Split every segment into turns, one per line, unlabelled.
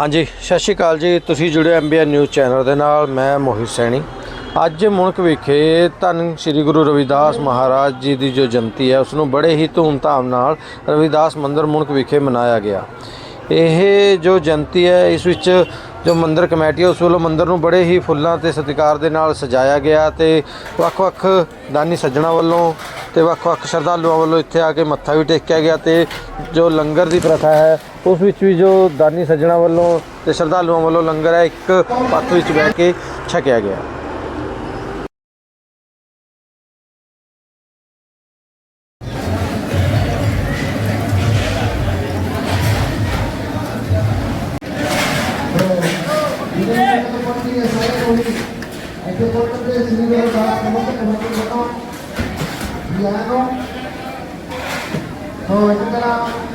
ਹਾਂਜੀ, ਸਤਿ ਸ਼੍ਰੀ ਅਕਾਲ ਜੀ। ਤੁਸੀਂ ਜੁੜੇ ਐਮਬੀਐਨ ਨਿਊਜ਼ ਚੈਨਲ ਦੇ ਨਾਲ, ਮੈਂ ਮੋਹਿਤ ਸੈਣੀ। ਅੱਜ ਮੁਲਕ ਵਿਖੇ ਧੰਨ ਸ੍ਰੀ ਗੁਰੂ ਰਵਿਦਾਸ ਮਹਾਰਾਜ ਜੀ ਦੀ ਜੋ ਜਯੰਤੀ ਹੈ ਉਸ ਨੂੰ ਬੜੇ ਹੀ ਧੂਮਧਾਮ ਨਾਲ ਰਵਿਦਾਸ ਮੰਦਿਰ ਮੁਲਕ ਵਿਖੇ ਮਨਾਇਆ ਗਿਆ। ਇਹ ਜੋ ਜਯੰਤੀ ਹੈ, ਇਸ ਵਿੱਚ ਜੋ ਮੰਦਿਰ ਕਮੇਟੀ ਉਸ ਵੱਲੋਂ ਮੰਦਿਰ ਨੂੰ ਬੜੇ ਹੀ ਫੁੱਲਾਂ ਤੇ ਸਤਿਕਾਰ ਦੇ ਨਾਲ ਸਜਾਇਆ ਗਿਆ ਤੇ ਵੱਖ-ਵੱਖ ਦਾਨੀ ਸੱਜਣਾ ਵੱਲੋਂ ਤੇ ਵੱਖ-ਵੱਖ ਸ਼ਰਧਾਲੂਆਂ ਵੱਲੋਂ ਇੱਥੇ ਆ ਕੇ ਮੱਥਾ ਵੀ ਟੇਕਿਆ ਗਿਆ ਤੇ ਜੋ ਲੰਗਰ ਦੀ ਪ੍ਰਥਾ ਹੈ, ਉਸ ਵਿੱਚ ਵੀ ਜੋ ਦਾਨੀ ਸੱਜਣਾ ਵੱਲੋਂ ਤੇ ਸ਼ਰਧਾਲੂਆਂ ਵੱਲੋਂ ਲੰਗਰ ਹੈ, ਇੱਕ ਪੱਤ ਵਿੱਚ ਬਹਿ ਕੇ ਛਕਿਆ ਗਿਆ।
Panginoon sa Ecoli. Ay po po kami sa Nibero sa Kamusta Kamusta Kamusta Kamusta Kamusta Kamusta Kamusta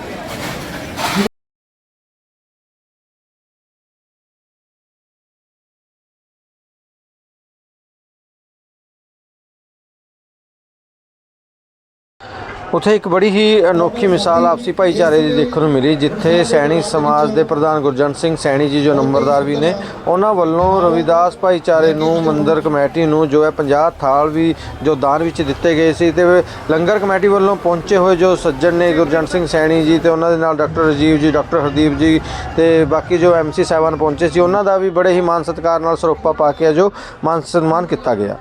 ਉੱਥੇ ਇੱਕ ਬੜੀ ਹੀ ਅਨੋਖੀ ਮਿਸਾਲ ਆਪਸੀ ਭਾਈਚਾਰੇ ਦੀ ਦੇਖਣ ਨੂੰ ਮਿਲੀ, ਜਿੱਥੇ ਸੈਣੀ ਸਮਾਜ ਦੇ ਪ੍ਰਧਾਨ ਗੁਰਜੰਟ ਸਿੰਘ ਸੈਣੀ ਜੀ ਜੋ ਨੰਬਰਦਾਰ ਵੀ ਨੇ, ਉਹਨਾਂ ਵੱਲੋਂ ਰਵਿਦਾਸ ਭਾਈਚਾਰੇ ਨੂੰ, ਮੰਦਰ ਕਮੇਟੀ ਨੂੰ ਜੋ ਹੈ 50 ਥਾਲ ਵੀ ਜੋ ਦਾਨ ਵਿੱਚ ਦਿੱਤੇ ਗਏ ਸੀ ਤੇ ਲੰਗਰ ਕਮੇਟੀ ਵੱਲੋਂ ਪਹੁੰਚੇ ਹੋਏ ਜੋ ਸੱਜਣ ਨੇ ਗੁਰਜੰਟ ਸਿੰਘ ਸੈਣੀ ਜੀ ਤੇ ਉਹਨਾਂ ਦੇ ਨਾਲ ਡਾਕਟਰ ਰਜੀਵ ਜੀ, ਡਾਕਟਰ ਹਰਦੀਪ ਜੀ ਤੇ ਬਾਕੀ ਜੋ ਐਮਸੀ ਸਾਹਿਬਾਨ ਪਹੁੰਚੇ ਸੀ, ਉਹਨਾਂ ਦਾ ਵੀ ਬੜੇ ਹੀ ਮਾਨ ਸਤਿਕਾਰ ਨਾਲ ਸਰੋਪਾ ਪਾ ਕੇ ਜੋ ਮਾਨ ਸਨਮਾਨ ਕੀਤਾ ਗਿਆ।